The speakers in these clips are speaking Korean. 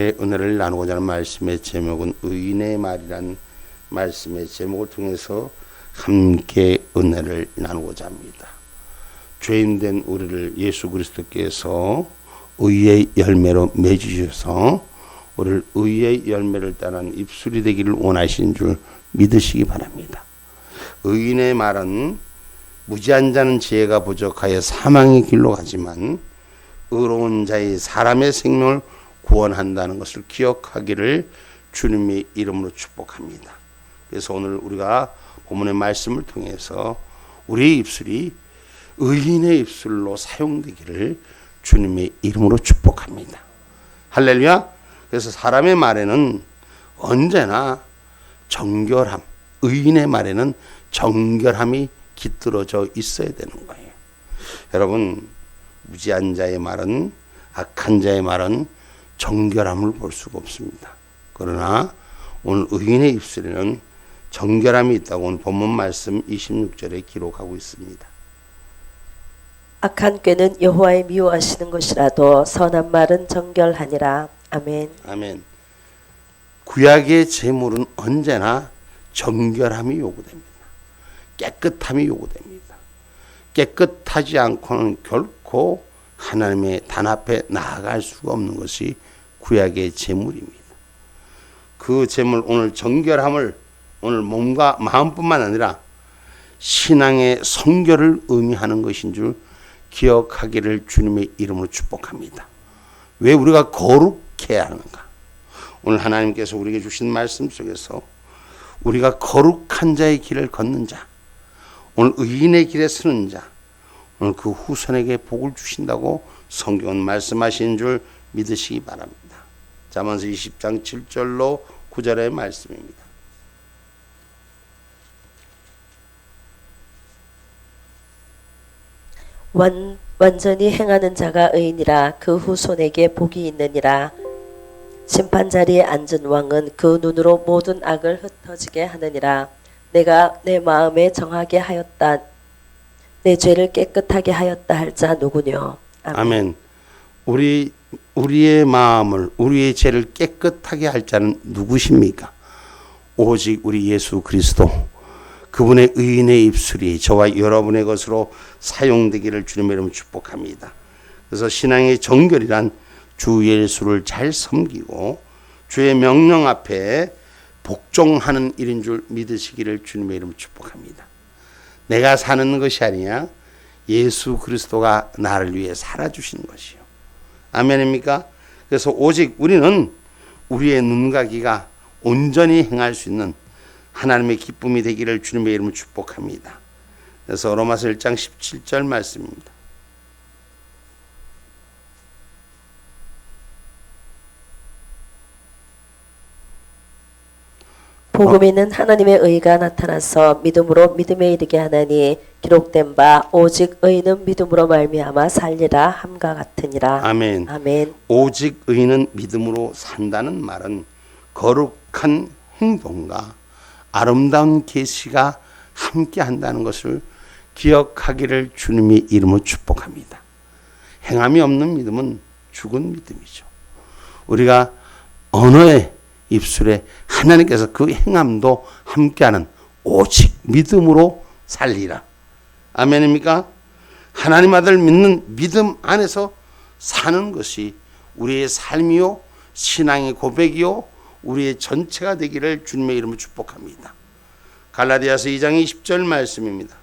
은혜를 나누고자 하는 말씀의 제목은 의인의 말이란 말씀의 제목을 통해서 함께 은혜를 나누고자 합니다. 죄인된 우리를 예수 그리스도께서 의의 열매로 맺으셔서 우리를 의의 열매를 따른 입술이 되기를 원하신 줄 믿으시기 바랍니다. 의인의 말은 무지한 자는 지혜가 부족하여 사망의 길로 가지만 의로운 자의 사람의 생명을 구원한다는 것을 기억하기를 주님의 이름으로 축복합니다. 그래서 오늘 우리가 본문의 말씀을 통해서 우리의 입술이 의인의 입술로 사용되기를 주님의 이름으로 축복합니다. 할렐루야. 그래서 사람의 말에는 언제나 정결함, 의인의 말에는 정결함이 깃들어져 있어야 되는 거예요. 여러분, 무지한 자의 말은 악한 자의 말은 정결함을 볼 수가 없습니다. 그러나 오늘 의인의 입술에는 정결함이 있다고 오늘 본문 말씀 26절에 기록하고 있습니다. 악한 꾀는 여호와의 미워하시는 것이라도 선한 말은 정결하니라. 아멘. 아멘. 구약의 제물은 언제나 정결함이 요구됩니다. 깨끗함이 요구됩니다. 깨끗하지 않고는 결코 하나님의 단 앞에 나아갈 수가 없는 것이 구약의 제물입니다. 그 제물 오늘 정결함을 오늘 몸과 마음뿐만 아니라 신앙의 성결을 의미하는 것인 줄 기억하기를 주님의 이름으로 축복합니다. 왜 우리가 거룩해야 하는가? 오늘 하나님께서 우리에게 주신 말씀 속에서 우리가 거룩한 자의 길을 걷는 자, 오늘 의인의 길에 서는 자, 오늘 그 후손에게 복을 주신다고 성경은 말씀하신 줄 믿으시기 바랍니다. 잠언서 20장 7절로 9절의 말씀입니다. 완, 완전히 행하는 자가 의인이라 그 후손에게 복이 있느니라. 심판 자리에 앉은 왕은 그 눈으로 모든 악을 흩어지게 하느니라. 내가 내 마음에 정하게 하였다. 내 죄를 깨끗하게 하였다 할 자 누구뇨? 아멘. 우리 우리의 마음을 우리의 죄를 깨끗하게 할 자는 누구십니까? 오직 우리 예수 그리스도 그분의 의인의 입술이 저와 여러분의 것으로 사용되기를 주님의 이름으로 축복합니다. 그래서 신앙의 정결이란 주 예수를 잘 섬기고 주의 명령 앞에 복종하는 일인 줄 믿으시기를 주님의 이름으로 축복합니다. 내가 사는 것이 아니야 예수 그리스도가 나를 위해 살아주신 것이요. 아멘입니까? 그래서 오직 우리는 우리의 눈과 귀가 온전히 행할 수 있는 하나님의 기쁨이 되기를 주님의 이름으로 축복합니다. 그래서 로마서 1장 17절 말씀입니다. 복음에는 하나님의 의가 나타나서 믿음으로 믿음에 이르게 하나니 기록된 바 오직 의인은 믿음으로 말미암아 살리라 함과 같으니라. 아멘. 아멘. 오직 의인은 믿음으로 산다는 말은 거룩한 행동과 아름다운 계시가 함께 한다는 것을 기억하기를 주님의 이름으로 축복합니다. 행함이 없는 믿음은 죽은 믿음이죠. 우리가 언어의 입술에 하나님께서 그 행함도 함께하는 오직 믿음으로 살리라. 아멘입니까? 하나님 아들 믿는 믿음 안에서 사는 것이 우리의 삶이요, 신앙의 고백이요, 우리의 전체가 되기를 주님의 이름으로 축복합니다. 갈라디아서 2장 20절 말씀입니다.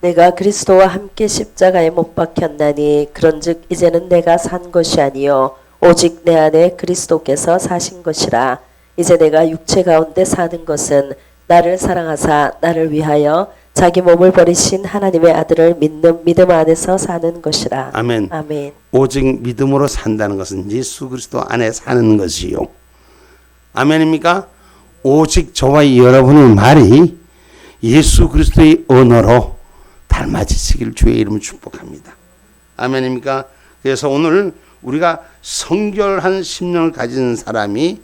내가 그리스도와 함께 십자가에 못 박혔나니 그런즉 이제는 내가 산 것이 아니요 오직 내 안에 그리스도께서 사신 것이라 이제 내가 육체 가운데 사는 것은 나를 사랑하사 나를 위하여 자기 몸을 버리신 하나님의 아들을 믿는 믿음 안에서 사는 것이라 아멘. 아멘 오직 믿음으로 산다는 것은 예수 그리스도 안에 사는 것이요. 아멘입니까? 오직 저와 여러분의 말이 예수 그리스도의 언어로 닮아지시길 주의 이름으로 축복합니다. 아멘입니까? 그래서 오늘 우리가 성결한 심령을 가진 사람이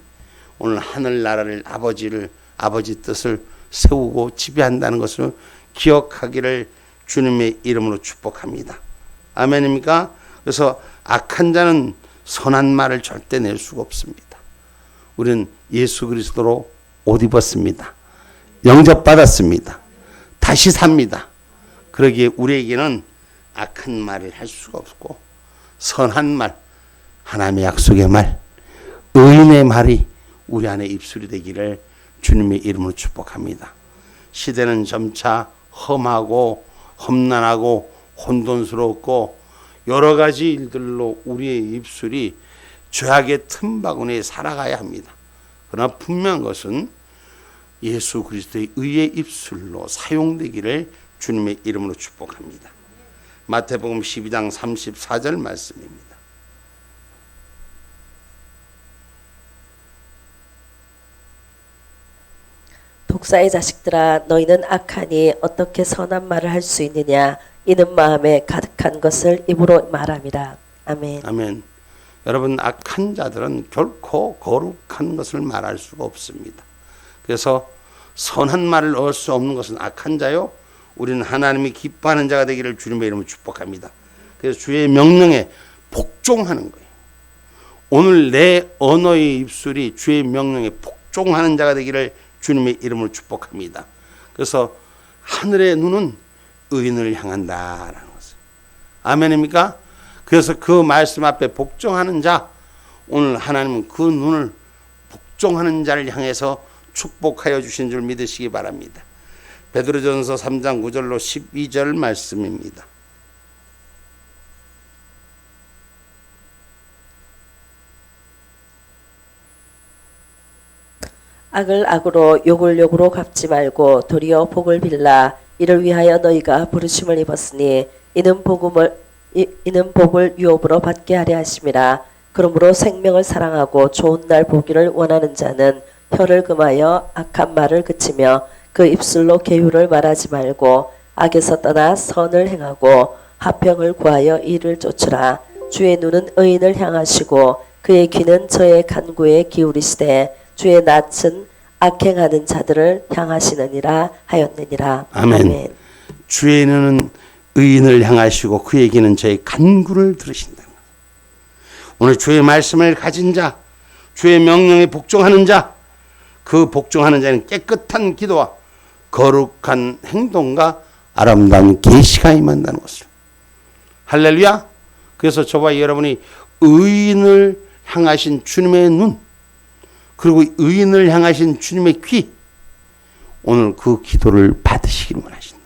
오늘 하늘나라를 아버지를 아버지 뜻을 세우고 지배한다는 것을 기억하기를 주님의 이름으로 축복합니다. 아멘입니까? 그래서 악한 자는 선한 말을 절대 낼 수가 없습니다. 우리는 예수 그리스도로 옷 입었습니다. 영접받았습니다. 다시 삽니다. 그러기에 우리에게는 악한 말을 할 수가 없고 선한 말, 하나님의 약속의 말, 의인의 말이 우리 안에 입술이 되기를 주님의 이름으로 축복합니다. 시대는 점차 험하고 험난하고 혼돈스럽고 여러 가지 일들로 우리의 입술이 죄악의 틈바구니에 살아가야 합니다. 그러나 분명한 것은 예수 그리스도의 의의 입술로 사용되기를 주님의 이름으로 축복합니다. 마태복음 12장 34절 말씀입니다. 독사의 자식들아 너희는 악하니 어떻게 선한 말을 할 수 있느냐 이는 마음에 가득한 것을 입으로 말함이라 아멘 아멘. 여러분 악한 자들은 결코 거룩한 것을 말할 수가 없습니다. 그래서 선한 말을 얻을 수 없는 것은 악한 자요. 우리는 하나님이 기뻐하는 자가 되기를 주님의 이름으로 축복합니다. 그래서 주의 명령에 복종하는 거예요. 오늘 내 언어의 입술이 주의 명령에 복종하는 자가 되기를 주님의 이름으로 축복합니다. 그래서 하늘의 눈은 의인을 향한다라는 것을. 아멘입니까? 그래서 그 말씀 앞에 복종하는 자, 오늘 하나님은 그 눈을 복종하는 자를 향해서 축복하여 주신 줄 믿으시기 바랍니다. 베드로전서 3장 9절로 12절 말씀입니다. 악을 악으로 욕을 욕으로 갚지 말고 도리어 복을 빌라 이를 위하여 너희가 부르심을 입었으니 이는 복음을 이, 이는 복을 유업으로 받게 하려 하심이라 그러므로 생명을 사랑하고 좋은 날 보기를 원하는 자는 혀를 금하여 악한 말을 그치며 그 입술로 계율을 말하지 말고 악에서 떠나 선을 행하고 화평을 구하여 이를 쫓으라 주의 눈은 의인을 향하시고 그의 귀는 저의 간구에 기울이시되 주의 낯은 악행하는 자들을 향하시느니라 하였느니라 아멘. 주의 눈은 의인을 향하시고 그에게는 저의 간구를 들으신다. 오늘 주의 말씀을 가진 자, 주의 명령에 복종하는 자, 그 복종하는 자는 깨끗한 기도와 거룩한 행동과 아름다운 계시가 임한다는 것을. 할렐루야. 그래서 저와 여러분이 의인을 향하신 주님의 눈, 그리고 의인을 향하신 주님의 귀, 오늘 그 기도를 받으시길 원하신다.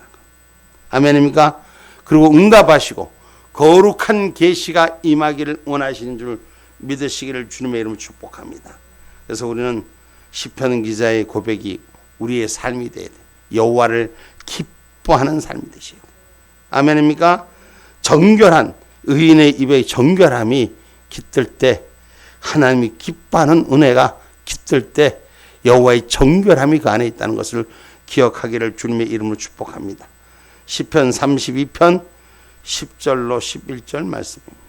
아멘입니까? 그리고 응답하시고 거룩한 계시가 임하기를 원하시는 줄 믿으시기를 주님의 이름으로 축복합니다. 그래서 우리는 시편 기자의 고백이 우리의 삶이 돼야 돼. 여호와를 기뻐하는 삶이 되셔야 돼. 아멘입니까? 정결한 의인의 입의 정결함이 깃들 때 하나님이 기뻐하는 은혜가 깃들 때 여호와의 정결함이 그 안에 있다는 것을 기억하기를 주님의 이름으로 축복합니다. 시편 32편 10절로 11절 말씀입니다.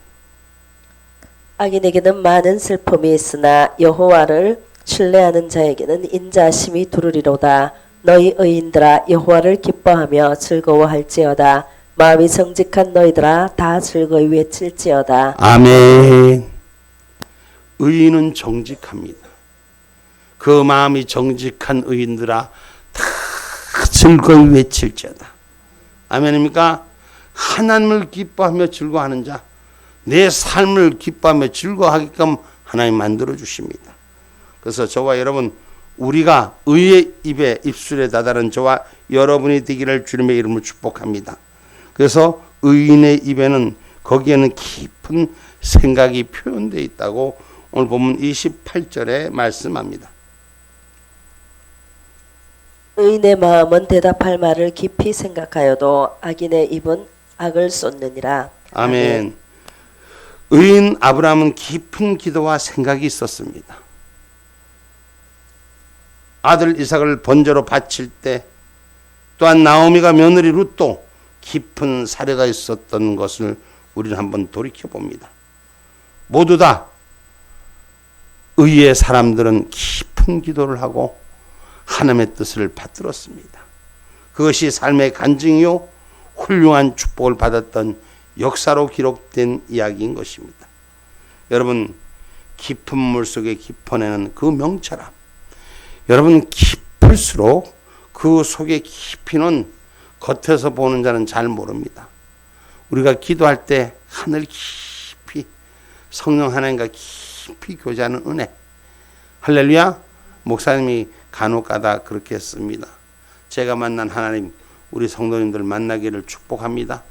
악인에게는 많은 슬픔이 있으나 여호와를 신뢰하는 자에게는 인자심이 두르리로다. 너희 의인들아 여호와를 기뻐하며 즐거워할지어다. 마음이 정직한 너희들아 다 즐거이 외칠지어다. 아멘. 의인은 정직합니다. 그 마음이 정직한 의인들아 다 즐거이 외칠지어다. 아멘입니까? 하나님을 기뻐하며 즐거워하는 자, 내 삶을 기뻐하며 즐거워하게끔 하나님 만들어 주십니다. 그래서 저와 여러분 우리가 의의 입에 입술에 다다른 저와 여러분이 되기를 주님의 이름으로 축복합니다. 그래서 의인의 입에는 거기에는 깊은 생각이 표현되어 있다고 오늘 보면 28절에 말씀합니다. 의인의 마음은 대답할 말을 깊이 생각하여도 악인의 입은 악을 쏟느니라. 아멘. 의인 아브라함은 깊은 기도와 생각이 있었습니다. 아들 이삭을 번제로 바칠 때 또한 나오미가 며느리 룻도 깊은 사례가 있었던 것을 우리는 한번 돌이켜 봅니다. 모두 다 의의 사람들은 깊은 기도를 하고 하나님의 뜻을 받들었습니다. 그것이 삶의 간증이요 훌륭한 축복을 받았던 역사로 기록된 이야기인 것입니다. 여러분 깊은 물 속에 깊어내는 그 명철함. 여러분 깊을수록 그 속의 깊이는 겉에서 보는 자는 잘 모릅니다. 우리가 기도할 때 하늘 깊이 성령 하나님과 깊이 교제하는 은혜. 할렐루야. 목사님이 간혹가다 그렇게 했습니다. 제가 만난 하나님 우리 성도님들 만나기를 축복합니다.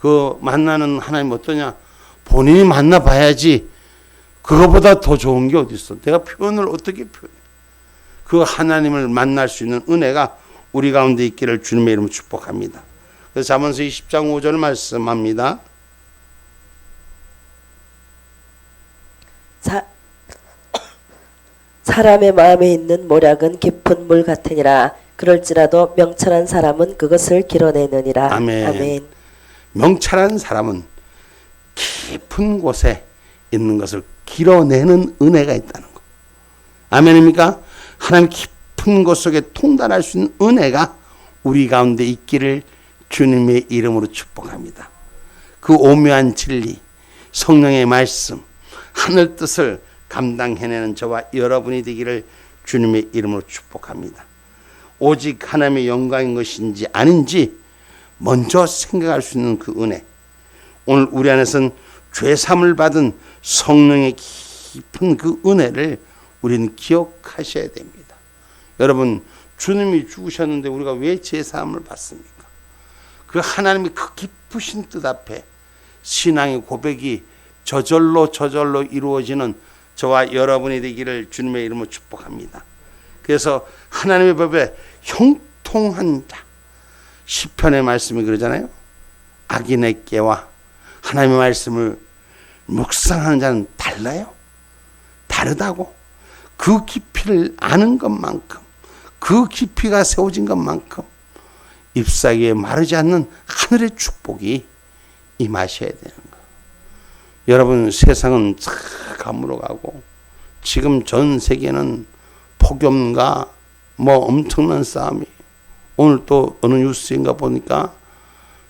그 만나는 하나님 어떠냐? 본인이 만나 봐야지. 그거보다 더 좋은 게 어디 있어? 내가 표현을 어떻게 표현해? 그 하나님을 만날 수 있는 은혜가 우리 가운데 있기를 주님의 이름으로 축복합니다. 그래서 잠언서 20장 5절 말씀합니다. 사, 사람의 마음에 있는 모략은 깊은 물 같으니라. 그럴지라도 명철한 사람은 그것을 길어내느니라. 아멘. 아멘. 명철한 사람은 깊은 곳에 있는 것을 길어내는 은혜가 있다는 거. 아멘입니까? 하나님 깊은 곳 속에 통달할 수 있는 은혜가 우리 가운데 있기를 주님의 이름으로 축복합니다. 그 오묘한 진리, 성령의 말씀, 하늘 뜻을 감당해내는 저와 여러분이 되기를 주님의 이름으로 축복합니다. 오직 하나님의 영광인 것인지 아닌지 먼저 생각할 수 있는 그 은혜. 오늘 우리 안에서는 죄 삼을 받은 성령의 깊은 그 은혜를 우리는 기억하셔야 됩니다. 여러분, 주님이 죽으셨는데 우리가 왜 죄사함을 받습니까? 그 하나님의 그 깊으신 뜻 앞에 신앙의 고백이 저절로 저절로 이루어지는 저와 여러분이 되기를 주님의 이름으로 축복합니다. 그래서 하나님의 법에 형통한 자 시편의 말씀이 그러잖아요. 악인의 깨와 하나님의 말씀을 묵상하는 자는 달라요. 다르다고. 그 깊이를 아는 것만큼 그 깊이가 세워진 것만큼 잎사귀에 마르지 않는 하늘의 축복이 임하셔야 되는 거. 여러분 세상은 참 가물어가고 지금 전 세계는 폭염과 뭐 엄청난 싸움이 오늘 또 어느 뉴스인가 보니까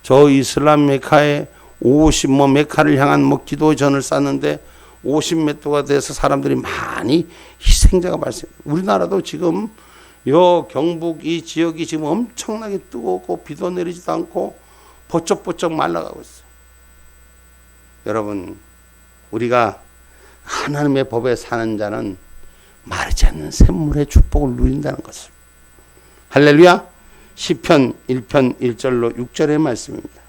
저 이슬람 메카에 50 뭐 메카를 향한 뭐 기도 전을 쌌는데 50m가 돼서 사람들이 많이 희생자가 발생. 우리나라도 지금 요 경북 이 지역이 지금 엄청나게 뜨겁고 비도 내리지도 않고 버쩍버쩍 말라가고 있어요. 여러분 우리가 하나님의 법에 사는 자는 마르지 않는 샘물의 축복을 누린다는 것을. 할렐루야. 시편 1편 1절로 6절의 말씀입니다.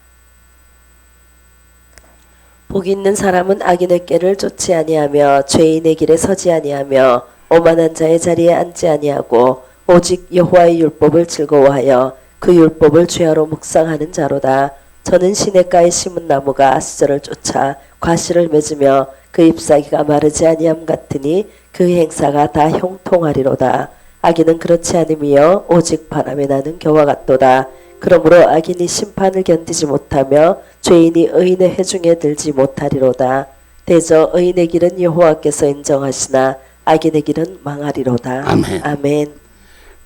복 있는 사람은 악인의 꾀를 쫓지 아니하며 죄인의 길에 서지 아니하며 오만한 자의 자리에 앉지 아니하고 오직 여호와의 율법을 즐거워하여 그 율법을 죄하로 묵상하는 자로다. 저는 시냇가에 심은 나무가 아스절을 쫓아 과실을 맺으며 그 잎사귀가 마르지 아니함 같으니 그 행사가 다 형통하리로다. 악인은 그렇지 않으며 오직 바람에 나는 겨와 같도다. 그러므로 악인이 심판을 견디지 못하며 죄인이 의인의 회중에 들지 못하리로다. 대저 의인의 길은 여호와께서 인정하시나 악인의 길은 망하리로다. 아멘. 아멘.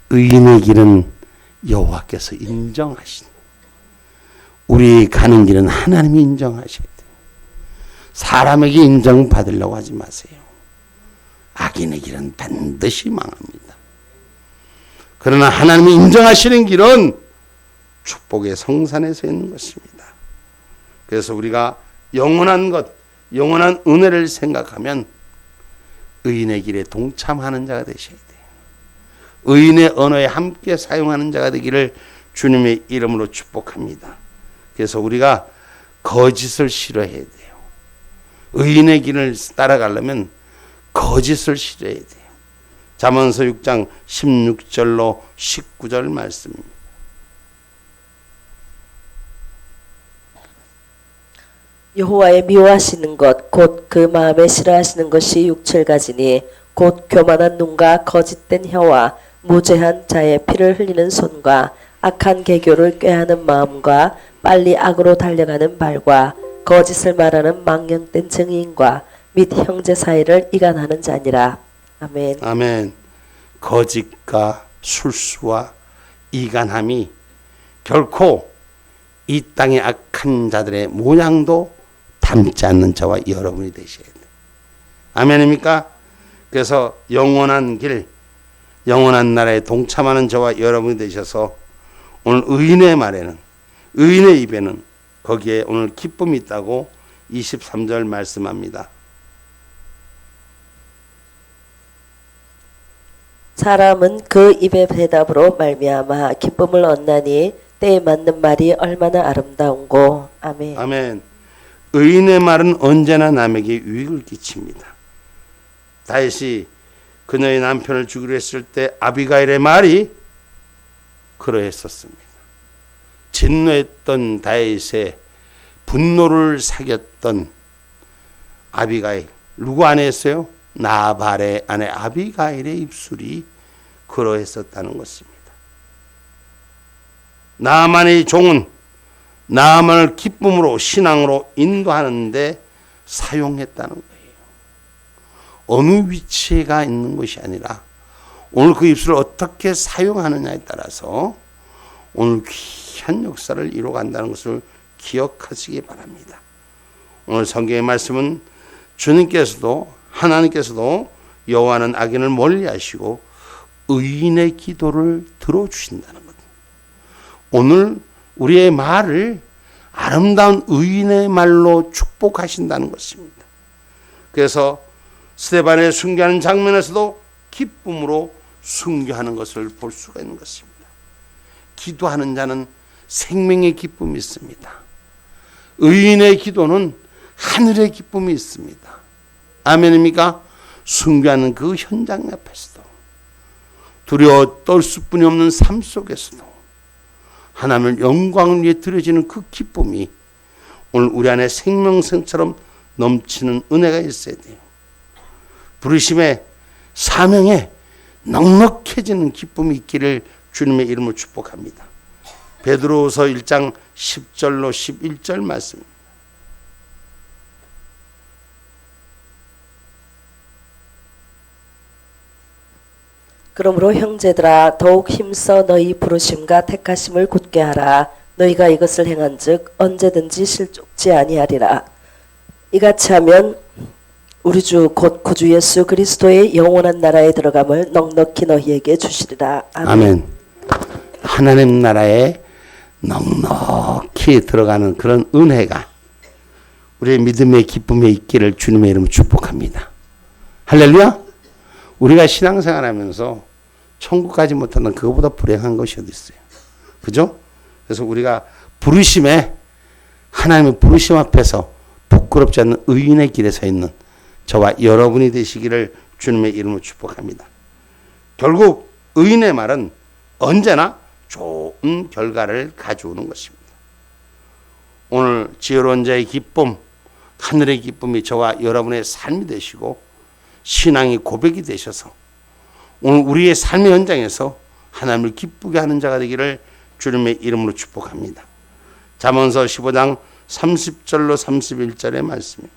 의인의 길은 여호와께서 인정하신. 우리 가는 길은 하나님이 인정하셔야 돼요. 사람에게 인정받으려고 하지 마세요. 악인의 길은 반드시 망합니다. 그러나 하나님이 인정하시는 길은 축복의 성산에 서 있는 것입니다. 그래서 우리가 영원한 것, 영원한 은혜를 생각하면 의인의 길에 동참하는 자가 되셔야 돼요. 의인의 언어에 함께 사용하는 자가 되기를 주님의 이름으로 축복합니다. 그래서 우리가 거짓을 싫어해야 돼요. 의인의 길을 따라가려면 거짓을 싫어해야 돼요. 잠언서 6장 16절로 19절 말씀입니다. 여호와의 미워하시는 것 곧 그 마음에 싫어하시는 것이 육칠가지니 곧 교만한 눈과 거짓된 혀와 무죄한 자의 피를 흘리는 손과 악한 개교를 꾀하는 마음과 빨리 악으로 달려가는 발과 거짓을 말하는 망령된 증인과 및 형제 사이를 이간하는 자니라. 아멘. 아멘. 거짓과 술수와 이간함이 결코 이 땅의 악한 자들의 모양도 닮지 않는 저와 여러분이 되셔야 돼요. 아멘입니까? 그래서 영원한 길, 영원한 나라에 동참하는 저와 여러분이 되셔서 오늘 의인의 말에는 의인의 입에는 거기에 오늘 기쁨이 있다고 23절 말씀합니다. 사람은 그 입의 대답으로 말미암아 기쁨을 얻나니 때에 맞는 말이 얼마나 아름다운고 아멘. 아멘. 의인의 말은 언제나 남에게 유익을 끼칩니다. 다윗이 그녀의 남편을 죽이려 했을 때 아비가일의 말이 그러했었습니다. 진노했던 다윗의 분노를 사겼던 아비가일 누구 아내였어요? 나발의 아내 아비가일의 입술이 그러했었다는 것입니다. 나만의 종은 나만을 기쁨으로 신앙으로 인도하는데 사용했다는 거예요. 어느 위치가 있는 것이 아니라 오늘 그 입술을 어떻게 사용하느냐에 따라서 오늘 귀한 역사를 이루어간다는 것을 기억하시기 바랍니다. 오늘 성경의 말씀은 주님께서도 하나님께서도 여호와는 악인을 멀리하시고 의인의 기도를 들어주신다는 것. 오늘 우리의 말을 아름다운 의인의 말로 축복하신다는 것입니다. 그래서 스테반의 순교하는 장면에서도 기쁨으로 순교하는 것을 볼 수가 있는 것입니다. 기도하는 자는 생명의 기쁨이 있습니다. 의인의 기도는 하늘의 기쁨이 있습니다. 아멘입니까? 순교하는 그 현장 앞에서도 두려워 떨 수뿐이 없는 삶 속에서도 하나님을 영광을 위해 드려지는 그 기쁨이 오늘 우리 안에 생명성처럼 넘치는 은혜가 있어야 돼요. 부르심에 사명에 넉넉해지는 기쁨이 있기를 주님의 이름으로 축복합니다. 베드로서 1장 10절로 11절 말씀입니다. 그러므로 형제들아 더욱 힘써 너희 부르심과 택하심을 굳게 하라 너희가 이것을 행한즉 언제든지 실족지 아니하리라 이같이 하면 우리 주 곧 구주 예수 그리스도의 영원한 나라에 들어감을 넉넉히 너희에게 주시리라 아멘. 아멘. 하나님 나라에 넉넉히 들어가는 그런 은혜가 우리의 믿음의 기쁨에 있기를 주님의 이름으로 축복합니다. 할렐루야. 우리가 신앙생활 하면서 천국 가지 못하는 그거보다 불행한 것이 어디 있어요. 그죠? 그래서 우리가 부르심에 하나님의 부르심 앞에서 부끄럽지 않는 의인의 길에 서 있는 저와 여러분이 되시기를 주님의 이름으로 축복합니다. 결국 의인의 말은 언제나 좋은 결과를 가져오는 것입니다. 오늘 지혜로운 자의 기쁨, 하늘의 기쁨이 저와 여러분의 삶이 되시고 신앙의 고백이 되셔서 오늘 우리의 삶의 현장에서 하나님을 기쁘게 하는 자가 되기를 주님의 이름으로 축복합니다. 잠언서 15장 30절로 31절의 말씀입니다.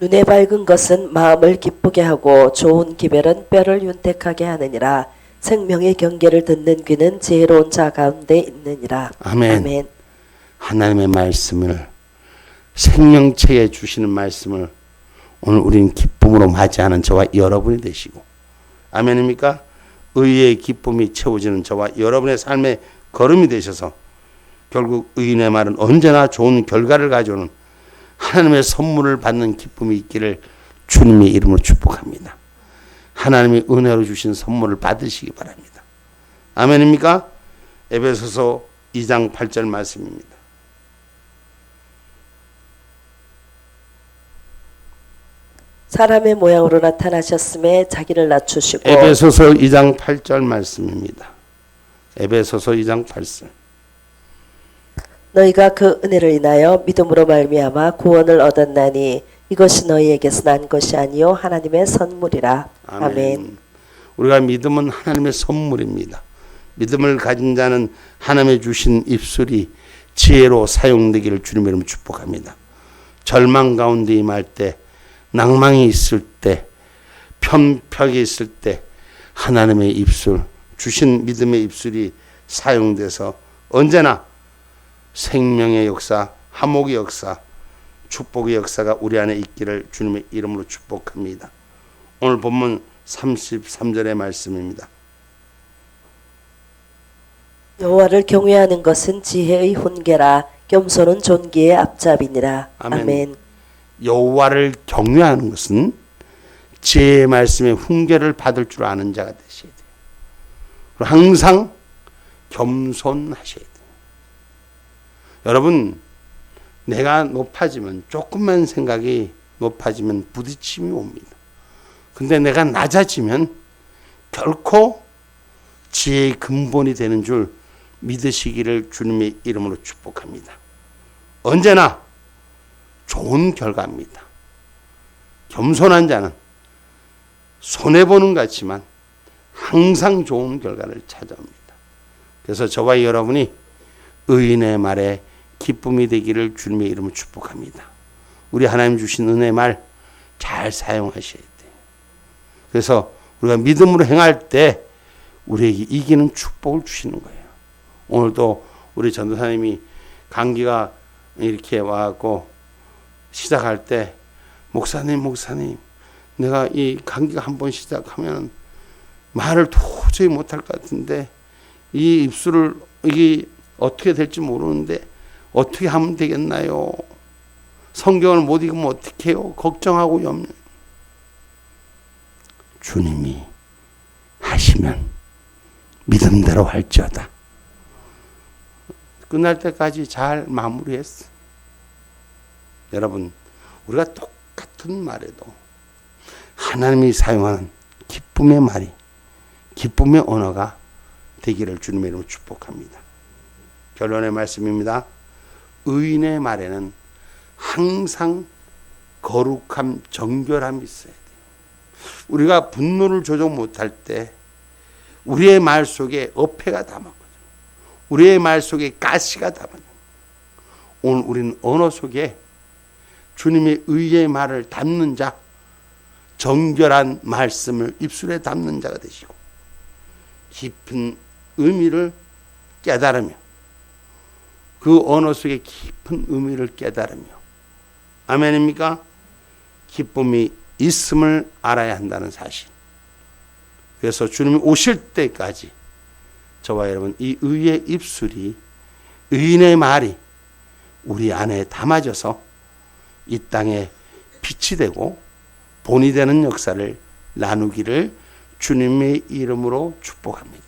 눈에 밝은 것은 마음을 기쁘게 하고 좋은 기별은 뼈를 윤택하게 하느니라 생명의 경계를 듣는 귀는 지혜로운 자 가운데 있느니라 아멘. 아멘. 하나님의 말씀을 생명체에 주시는 말씀을 오늘 우리는 기쁨으로 맞이하는 저와 여러분이 되시고 아멘입니까? 의의 기쁨이 채워지는 저와 여러분의 삶의 걸음이 되셔서 결국 의인의 말은 언제나 좋은 결과를 가져오는 하나님의 선물을 받는 기쁨이 있기를 주님의 이름으로 축복합니다. 하나님이 은혜로 주신 선물을 받으시기 바랍니다. 아멘입니까? 에베소서 2장 8절 말씀입니다. 사람의 모양으로 나타나셨음에 자기를 낮추시고 에베소서 2장 8절 말씀입니다. 에베소서 2장 8절. 너희가 그 은혜를 인하여 믿음으로 말미암아 구원을 얻었나니 이것이 너희에게서 난 것이 아니요 하나님의 선물이라 아멘. 아멘. 우리가 믿음은 하나님의 선물입니다. 믿음을 가진 자는 하나님의 주신 입술이 지혜로 사용되기를 주님의 이름으로 축복합니다. 절망 가운데 임할 때, 낭망이 있을 때, 편벽이 있을 때 하나님의 입술, 주신 믿음의 입술이 사용돼서 언제나 생명의 역사, 화목의 역사, 축복의 역사가 우리 안에 있기를 주님의 이름으로 축복합니다. 오늘 본문 33절의 말씀입니다. 여호와를 경외하는 것은 지혜의 훈계라 겸손은 존귀의 앞잡이니라. 아멘. 아멘. 여호와를 경외하는 것은 제 말씀의 훈계를 받을 줄 아는 자가 되셔야 돼요. 항상 겸손하셔야 돼요. 여러분, 내가 높아지면 조금만 생각이 높아지면 부딪힘이 옵니다. 근데 내가 낮아지면 결코 지혜의 근본이 되는 줄 믿으시기를 주님의 이름으로 축복합니다. 언제나 좋은 결과입니다. 겸손한 자는 손해보는 것 같지만 항상 좋은 결과를 찾아옵니다. 그래서 저와 여러분이 의인의 말에 기쁨이 되기를 주님의 이름으로 축복합니다. 우리 하나님 주신 은혜 말 잘 사용하셔야 돼요. 그래서 우리가 믿음으로 행할 때 우리에게 이기는 축복을 주시는 거예요. 오늘도 우리 전도사님이 감기가 이렇게 와갖고 시작할 때 목사님 목사님 내가 이 감기가 한 번 시작하면 말을 도저히 못할 것 같은데 이 입술을 이게 어떻게 될지 모르는데 어떻게 하면 되겠나요? 성경을 못 읽으면 어떻게 해요? 걱정하고 염려. 주님이 하시면 믿음대로 할지어다. 끝날 때까지 잘 마무리했어. 여러분, 우리가 똑같은 말에도 하나님이 사용하는 기쁨의 말이 기쁨의 언어가 되기를 주님의 이름으로 축복합니다. 결론의 말씀입니다. 의인의 말에는 항상 거룩함, 정결함이 있어야 돼요. 우리가 분노를 조정 못할 때 우리의 말 속에 어폐가 담았거든요. 우리의 말 속에 가시가 담아요. 오늘 우리는 언어 속에 주님의 의의 말을 담는 자, 정결한 말씀을 입술에 담는 자가 되시고 깊은 의미를 깨달으며 그 언어 속에 깊은 의미를 깨달으며 아멘입니까? 기쁨이 있음을 알아야 한다는 사실. 그래서 주님이 오실 때까지 저와 여러분 이 의의 입술이 의인의 말이 우리 안에 담아져서 이 땅에 빛이 되고 본이 되는 역사를 나누기를 주님의 이름으로 축복합니다.